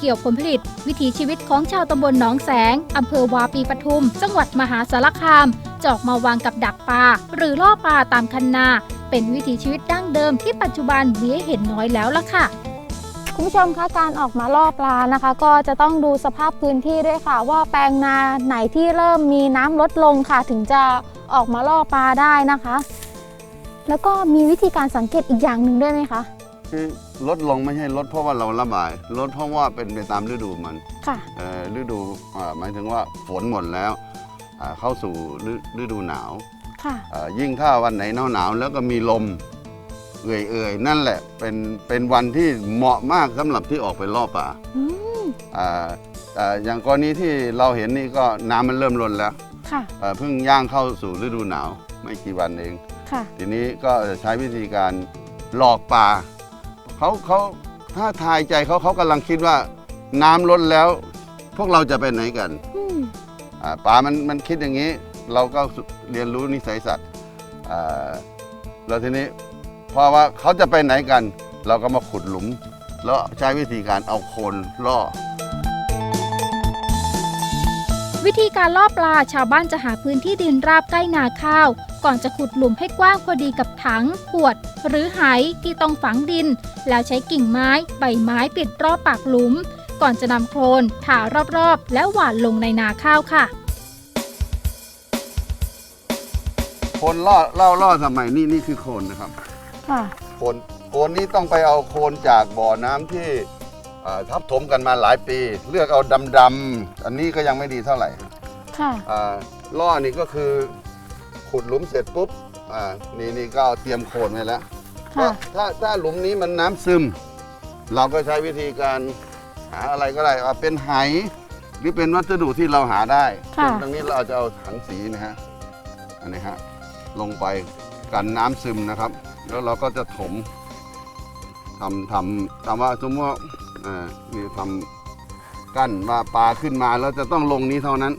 เกี่ยวผลผลิต วิถีชีวิตของชาวตำบลหนองแสง อำเภอวาปีปทุม จังหวัดมหาสารคามจอกมาวางกับดักปลาหรือล่อปลาตามคันนา เป็นวิถีชีวิตดั้งเดิมที่ปัจจุบันมีให้เห็นน้อยแล้วล่ะค่ะคุณผู้ชมคะการออกมาล่อปลานะคะ ก็จะต้องดูสภาพพื้นที่ด้วยค่ะ ว่าแปลงนาไหนที่เริ่มมีน้ำลดลงค่ะ ถึงจะออกมาล่อปลาได้นะคะ แล้วก็มีวิธีการสังเกตอีกอย่างหนึ่งด้วยไหมคะ คือลดลงไม่ใช่ลดเพราะว่าเราระบายลดเพราะว่าเป็นไปตามฤดูมันค่ะ เอ่อฤดูอ่าหมายถึงว่าฝนหมดแล้วอ่าเข้าสู่ฤฤดูหนาวค่ะ อ่ายิ่งถ้าวันไหนหนาวหนาวๆแล้วก็มีลมเอื่อยๆนั่นแหละเป็นเป็นวันที่เหมาะมากสำหรับที่ออกไปล่อปลาอืม อ่าอ่าอย่างกรณีที่เราเห็นนี่ก็น้ำมันเริ่มลดแล้วค่ะ อ่าเพิ่งย่างเข้าสู่ฤดูหนาว ไม่กี่วันเอง ค่ะ ทีนี้ก็จะใช้วิธีการหลอกปลา เขาเขาถ้าทายใจเขาเขากำลังคิดว่า น้ำลดแล้ว พวกเราจะไปไหนกันอืมอ่าปลามันมันคิดอย่างนี้ เราก็เรียนรู้นิสัยสัตว์อ่าแล้วทีนี้พอว่าเขาจะไปไหนกัน เราก็มาขุดหลุม แล้วใช้วิธีการเอาโคลนล่อวิธีการล่อปลาชาวบ้านจะหาพื้นที่ดินราบใกล้นาข้าว ก่อนจะขุดหลุมให้กว้างพอดีกับถังขวด หรือไหที่ต้องฝังดิน แล้วใช้กิ่งไม้ใบไม้ปิดรอบปากหลุม ก่อนจะนำโคลนถารอบๆ แล้วหว่านลงในนาข้าวค่ะ โคลนล่อล่อล่อทำไมนี่นี่คือโคลนนะครับ ค่ะโคลนโคลนนี้ต้องไปเอาโคลนจากบ่อน้ำที่เอ่อทับถมกันมาหลายปี เลือกเอาดำๆอันนี้ก็ยังไม่ดีเท่าไหร่ค่ะ อ่าล่อนี่ก็คือขุดหลุมเสร็จปุ๊บ อ่านี่นี่ก็เอาเตรียมโคลนไว้แล้วค่ะ ถ้าถ้าหลุมนี้มันน้ำซึม เราก็ใช้วิธีการหาอะไรก็ได้อ่าเป็นไหหรือเป็นวัสดุที่เราหาได้ค่ะ เช่นตรงนี้เราจะเอาถังสีนะฮะอันนี้ฮะลงไปกันน้ำซึมนะครับ แล้วเราก็จะถมทำทำทำว่าสมมติว่าอ่านี่ทำกั้นว่าปลาขึ้นมาแล้วจะต้องลงนี้เท่านั้น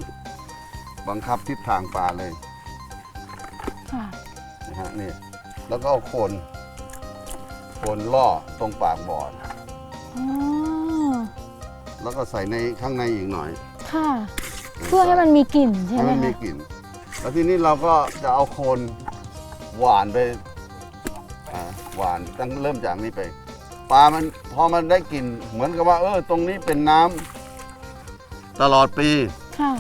บังคับทิศทางปลาเลย ค่ะ นะฮะนี่แล้วก็เอาโคนโคนล่อตรงปากบ่ออ๋อแล้วก็ใส่ในข้างในอีกหน่อยค่ะ เพื่อให้มันมีกลิ่นใช่ให้ไหมมันมีคะกลิ่น แล้วทีนี้เราก็จะเอาโคนหวานไปอ่าหวานตั้งเริ่มจากนี้ไปปลามันพอมันได้กลิ่นเหมือนกับว่า เออ ตรงนี้เป็นน้ำตลอดปี ค่ะ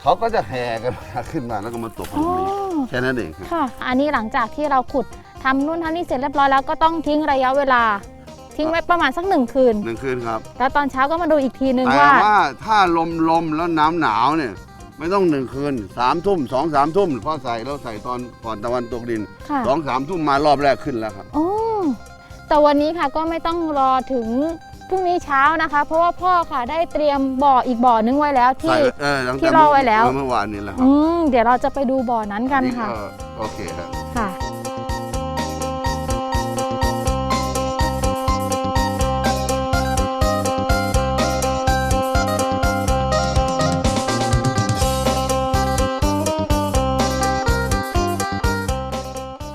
เขาก็จะแห่กันมาขึ้นมาแล้วก็มาตกตรอ๋งนี้อ แค่นั้นเองครับค่ะ อันนี้หลังจากที่เราขุดทำนู่นทำนี่เสร็จเรียบร้อยแล้วก็ต้องทิ้งระยะเวลา ทิ้งไว้ประมาณสักหนึ่งคืน หนึ่งคืนครับ แล้วตอนเช้าก็มาดูอีกทีนึงแต่ว่า ว่าถ้าลมลมแล้วน้ำหนาวเนี่ย ไม่ต้องหนึ่งคืนสามทุ่มสองสามทุ่มพอใส่แล้วใส่ตอนก่อนตะวันตกดินค่ะ สองสามทุ่มมารอบแรกขึ้นแล้วครับ โอ้แต่วันนี้ค่ะก็ไม่ต้องรอถึง พรุ่งนี้เช้านะคะ เพราะว่าพ่อค่ะได้เตรียมบ่ออีกบ่อนึงไว้แล้วที่ใส่เออตั้งที่แต่รอไว้แล้ว เมื่อวานนี้แหละครัอืบมเดี๋ยวเราจะไปดูบ่อนั้นกันค่ะก็โอเคครับ ค่ะ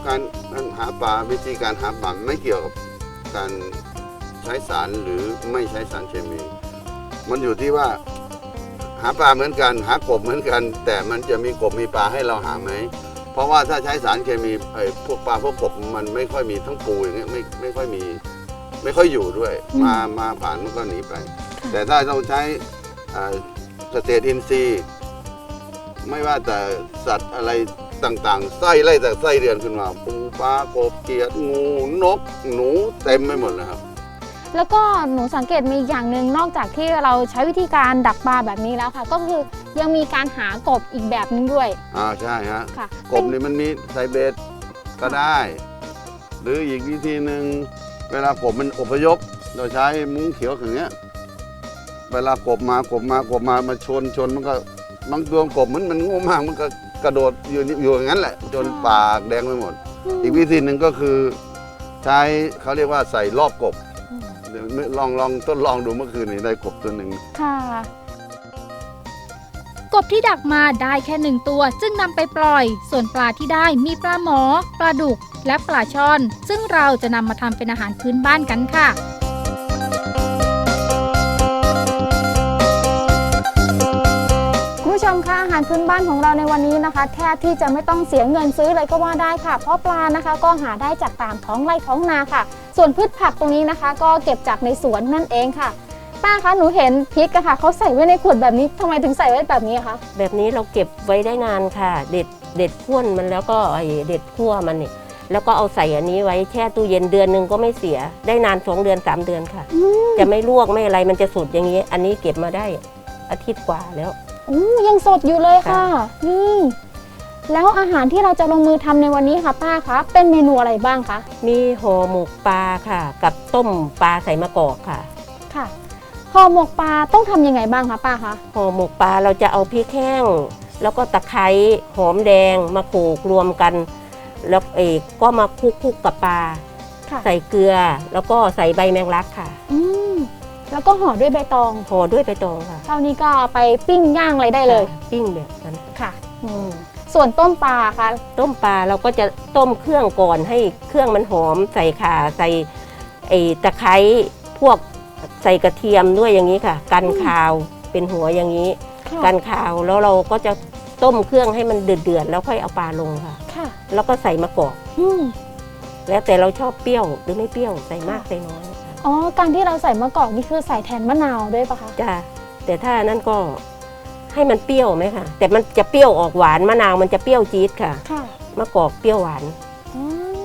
การการหาปลาวิธีการหาปลาไม่เกี่ยวกับการใช้สารหรือไม่ใช้สารเคมี มันอยู่ที่ว่าหาปลาเหมือนกัน หากบเหมือนกัน แต่มันจะมีกบมีปลาให้เราหาไหมเพราะว่าถ้าใช้สารเคมีไอ้พวกปลาพวกกบมันไม่ค่อยมีทั้งปูอย่างเงี้ยไม่ไม่ค่อยมี ไม่ค่อยอยู่ด้วยอืมมามาผ่านมันก็หนีไปค่ะแต่ถ้าเราใช้อ่าเกษตรอินทรีย์ไม่ว่าแต่สัตว์อะไรต่างๆไส้ไล่แต่ไส้เดือนขึ้นมาปูปลากบเกียดงูนก หนูเต็มไปหมดเลยครับ แล้วก็หนูสังเกตมีอีกอย่างหนึ่งนอกจากที่เราใช้วิธีการดักปลาแบบนี้แล้วค่ะ ก็คือยังมีการหากบอีกแบบนึงด้วย อ่าใช่ฮะค่ะ กบนี่มันมีไซเบตก็ได้ หรืออีกวิธีหนึ่งเวลากบมันอพยพเราใช้มุ้งเขียวอย่างเงี้ยเวลากบมากบมากบมามาชนชนมันก็บางตัวกบมันมันโง่มากมันก็กระโดดอยู่อยู่อย่างนั้นแหละ จนปากแดงไปหมด อีกวิธีหนึ่งก็คือ ใช้เขาเรียกว่าใส่รอบกบอืม เดี๋ยวลองลองทดลองดูเมื่อคืนนี้ได้กบตัวหนึ่งค่ะ กบที่ดักมาได้แค่หนึ่งตัวจึงนำไปปล่อย ส่วนปลาที่ได้มีปลาหมอ ปลาดุก และปลาช่อน ซึ่งเราจะนำมาทำเป็นอาหารพื้นบ้านกันค่ะ ชมคะอาหารพื้นบ้านของเราในวันนี้นะคะ แทบที่จะไม่ต้องเสียเงินซื้อเลยก็ว่าได้ค่ะ เพราะปลานะคะ ก็หาได้จากตามท้องไร่ท้องนาค่ะ ส่วนพืชผักตรงนี้นะคะ ก็เก็บจากในสวนนั่นเองค่ะป้าคะหนูเห็นพริกอะค่ะเขาใส่ไว้ในขวดแบบนี้ทำไมถึงใส่ไว้แบบนี้อะคะแบบนี้เราเก็บไว้ได้นานค่ะ เด็ดเด็ดข้วนมันแล้วก็ไอเด็ดขั้วมันนี่แล้วก็เอาใส่อันนี้ไว้แช่ตู้เย็นเดือนหนึ่งก็ไม่เสีย ได้นานสองเดือนสามเดือนค่ะอืมจะไม่ลวกไม่อะไรมันจะสดอย่างนี้ อันนี้เก็บมาได้อาทิตย์กว่าแล้ว อู้ยังสดอยู่เลยค่ะค่ะ นี่ แล้วอาหารที่เราจะลงมือทำในวันนี้ค่ะป้าคะเป็นเมนูอะไรบ้างคะ มีห่อหมกปลาค่ะ กับต้มปลาใส่มะกอกค่ะ ค่ะห่อหมกปลาต้องทำยังไงบ้างคะป้าคะห่อหมกปลาเราจะเอาพริกแห้งแล้วก็ตะไคร้หอมแดงมาโขลกรวมกัน แล้วเอกก็มาคลุกคลุกกับปลาค่ะใส่เกลือ แล้วก็ใส่ใบแมงลักค่ะ อืม แล้วก็ห่อด้วยใบตองห่อด้วยใบตองค่ะเท่านี้ก็เอาไปปิ้งย่างอะไรได้เลยปิ้งแบบนั้นค่ะอืมส่วนต้มปลาค่ะต้มปลาเราก็จะต้มเครื่องก่อนให้เครื่องมันหอมใส่ข่าใส่ไอ้ตะไคร้พวกใส่กระเทียมด้วยอย่างนี้ค่ะ กันคาวเป็นหัวอย่างนี้ค่ะกันคาวแล้วเราก็จะต้มเครื่องให้มันเดือดๆแล้วค่อยเอาปลาลงค่ะค่ะแล้วก็ใส่มะกอกอืมแล้วแต่เราชอบเปรี้ยวหรือไม่เปรี้ยวใส่มากใส่น้อยค่ะ อ๋อ การที่เราใส่มะกอกนี่คือใส่แทนมะนาวด้วยปะคะ จ้าแต่ถ้านั่นก็ให้มันเปรี้ยวไหมค่ะ แต่มันจะเปรี้ยวออกหวานมะนาวมันจะเปรี้ยวจี๊ดค่ะค่ะมะกอกเปรี้ยวหวานอืม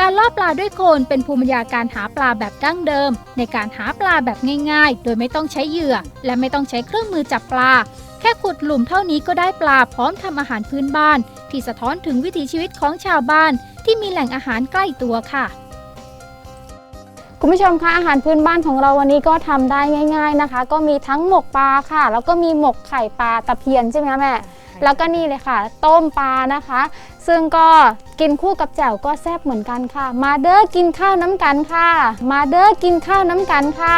การล่อปลาด้วยโคนเป็นภูมิปัญญาการหาปลาแบบดั้งเดิม ในการหาปลาแบบง่ายๆ โดยไม่ต้องใช้เหยื่อ และไม่ต้องใช้เครื่องมือจับปลา แค่ขุดหลุมเท่านี้ก็ได้ปลาพร้อมทำอาหารพื้นบ้าน ที่สะท้อนถึงวิถีชีวิตของชาวบ้าน ที่มีแหล่งอาหารใกล้ตัวค่ะ คุณผู้ชมคะอาหารพื้นบ้านของเราวันนี้ก็ทำได้ง่าย ๆนะคะ ก็มีทั้งหมกปลาค่ะ แล้วก็มีหมกไข่ปลาตะเพียนใช่ไหมคะแม่แล้วก็นี่เลยค่ะ ต้มปลานะคะ ซึ่งก็กินคู่กับแจ่วก็แซ่บเหมือนกันค่ะ มาเด้อกินข้าวน้ำกันค่ะ มาเด้อกินข้าวน้ำกันค่ะ